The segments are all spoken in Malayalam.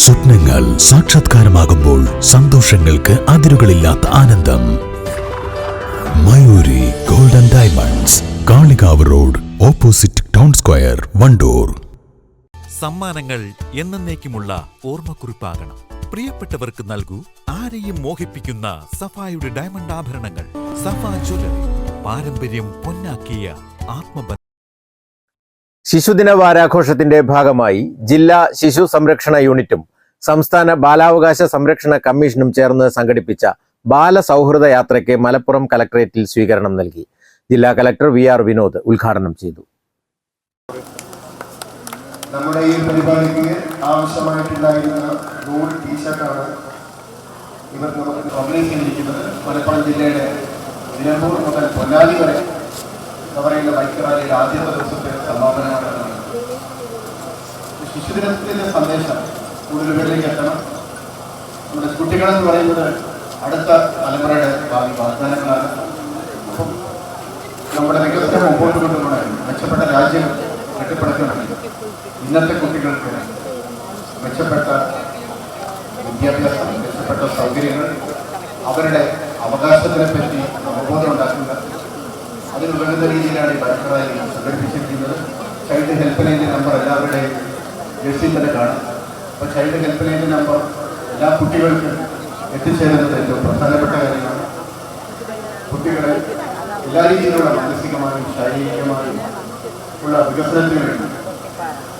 സ്വപ്നങ്ങൾ സാക്ഷാത്കാരമാകുമ്പോൾ സന്തോഷങ്ങൾക്ക് അതിരുകളില്ലാത്ത ആനന്ദം. Mayuri golden diamonds Kalikavu road opposite town square Wandoor. സമ്മാനങ്ങൾ എന്നേക്കുമുള്ള ഓർമ്മക്കുറിപ്പാകണം. പ്രിയപ്പെട്ടവർക്ക് നൽകൂ ആരെയും മോഹിപ്പിക്കുന്ന സഫായുടെ ഡയമണ്ട് ആഭരണങ്ങൾ. സഫ ജ്വല്ലറി പാരമ്പര്യം പൊന്നാക്കിയ ആത്മബന്ധം. ശിശുദിന വാരാഘോഷത്തിന്റെ ഭാഗമായി ജില്ലാ ശിശു സംരക്ഷണ യൂണിറ്റും സംസ്ഥാന ബാലാവകാശ സംരക്ഷണ കമ്മീഷനും ചേർന്ന് സംഘടിപ്പിച്ച ബാലസൗഹൃദ യാത്രയ്ക്ക് മലപ്പുറം കലക്ടറേറ്റിൽ സ്വീകരണം നൽകി. ജില്ലാ കലക്ടർ വി ആർ വിനോദ് ഉദ്ഘാടനം ചെയ്തു. നമ്മുടെ ഈ പരിപാടിക്ക് ആവശ്യമായിട്ടുണ്ടായിരുന്ന നൂറ് ടീഷർട്ടാണ് ഇവർ നമുക്ക് പബ്ലിക് ചെയ്തിരിക്കുന്നത്. മലപ്പുറം ജില്ലയുടെ നിലമ്പൂർ മുതൽ പൊന്നാലി വരെ ചെയ്യുന്ന ബൈക്ക് റാലിയുടെ ആദ്യത്തെ ദിവസത്തെ സമാപനമാണ് ശിശുദിനത്തിന്റെ സന്ദേശം കൂടുതൽ പേരിലേക്ക് എത്തണം. നമ്മുടെ കുട്ടികളെന്ന് പറയുന്നത് അടുത്ത തലമുറയുടെ ഭാവി വാഗ്ദാനങ്ങളാണ്. അപ്പം നമ്മുടെ വികസനം മുമ്പോട്ട് കൊണ്ടുപോകണം മെച്ചപ്പെട്ട രാജ്യം കെട്ടിപ്പടുക്കണം. ഇന്നത്തെ കുട്ടികൾക്ക് മെച്ചപ്പെട്ട വിദ്യാഭ്യാസം മെച്ചപ്പെട്ട സൗകര്യങ്ങൾ അവരുടെ അവകാശത്തിനെ പറ്റി അവബോധം ഉണ്ടാക്കുക അതിന് വേണ്ട രീതിയിലാണ് ഈ ബൈക്ക് റാലി സംഘടിപ്പിച്ചിരിക്കുന്നത്. ചൈൽഡ് ഹെൽപ്പ് ലൈന്റെ നമ്പർ എല്ലാവരുടെയും ജേഴ്സിയിൽ തന്നെ കാണും. അപ്പോൾ ചൈൽഡ് ഹെൽപ്പ് ലൈന്റെ നമ്പർ എല്ലാ കുട്ടികൾക്കും എത്തിച്ചേരുന്നത് ഏറ്റവും പ്രധാനപ്പെട്ട കാര്യമാണ്. കുട്ടികളെ എല്ലാ രീതിയിലുള്ള മാനസികമായും ശാരീരികമായും ഉള്ള വികസനത്തിന് വേണ്ടി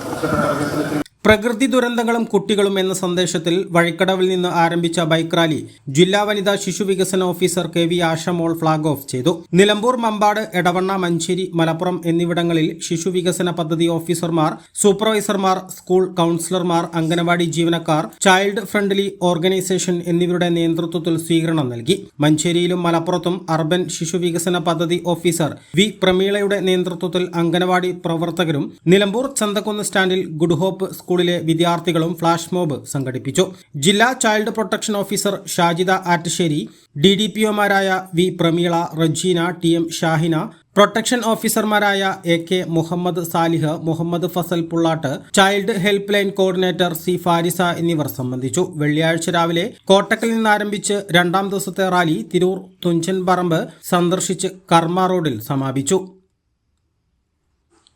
മെച്ചപ്പെട്ട വികസനത്തിന് പ്രകൃതി ദുരന്തങ്ങളും കുട്ടികളും എന്ന സന്ദേശത്തിൽ വഴിക്കടവിൽ നിന്ന് ആരംഭിച്ച ബൈക്ക് റാലി ജില്ലാ വനിതാ ശിശു വികസന officer K V Ashamol flag off ചെയ്തു. നിലമ്പൂർ മമ്പാട് എടവണ്ണ മഞ്ചേരി മലപ്പുറം എന്നിവിടങ്ങളിൽ ശിശു വികസന പദ്ധതി ഓഫീസർമാർ സൂപ്പർവൈസർമാർ സ്കൂൾ കൗൺസിലർമാർ അംഗനവാടി ജീവനക്കാർ ചൈൽഡ് ഫ്രണ്ട്ലി ഓർഗനൈസേഷൻ എന്നിവരുടെ നേതൃത്വത്തിൽ സ്വീകരണം നൽകി. മഞ്ചേരിയിലും മലപ്പുറത്തും അർബൻ ശിശു വികസന പദ്ധതി ഓഫീസർ വി പ്രമീളയുടെ നേതൃത്വത്തിൽ അംഗനവാടി പ്രവർത്തകരും നിലമ്പൂർ ചന്തക്കുന്ന് സ്റ്റാൻഡിൽ ഗുഡ് ഹോപ്പ് സ്കൂളിലെ വിദ്യാർത്ഥികളും ഫ്ലാഷ് മോബ് സംഘടിപ്പിച്ചു. ജില്ലാ child protection officer Shajida Attassery D D P ഒമാരായ V Prameela Rejeena T M Shahina protection ഓഫീസർമാരായ A K Muhammad Salih Muhammad Fazal Pullat child helpline coordinator C Farisa എന്നിവർ സംബന്ധിച്ചു. വെള്ളിയാഴ്ച രാവിലെ കോട്ടക്കൽ നിന്നാരംഭിച്ച് രണ്ടാം ദിവസത്തെ റാലി തിരൂർ തുഞ്ചൻ പറമ്പ് സന്ദർശിച്ച് കർമ്മ റോഡിൽ സമാപിച്ചു.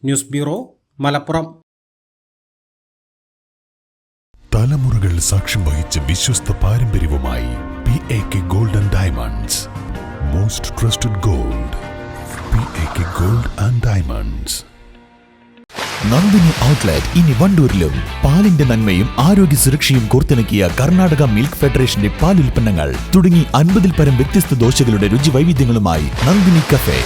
News bureau Malappuram. തലമുറകൾ സാക്ഷ്യം വഹിച്ച വിശ്വസ്ത പാരമ്പര്യവുമായി P A K golden diamonds most trusted gold P A K gold and diamonds Nandini outlet ഇനി വണ്ടൂരിലും. പാലിന്റെ നന്മയും ആരോഗ്യ സുരക്ഷയും കോർത്തിണക്കിയ കർണാടക മിൽക്ക് ഫെഡറേഷന്റെ പാൽ ഉൽപ്പന്നങ്ങൾ തുടങ്ങി അൻപതിൽ പരം വ്യത്യസ്ത ദോശകളുടെ രുചി വൈവിധ്യങ്ങളുമായി നന്ദിനി കഫേ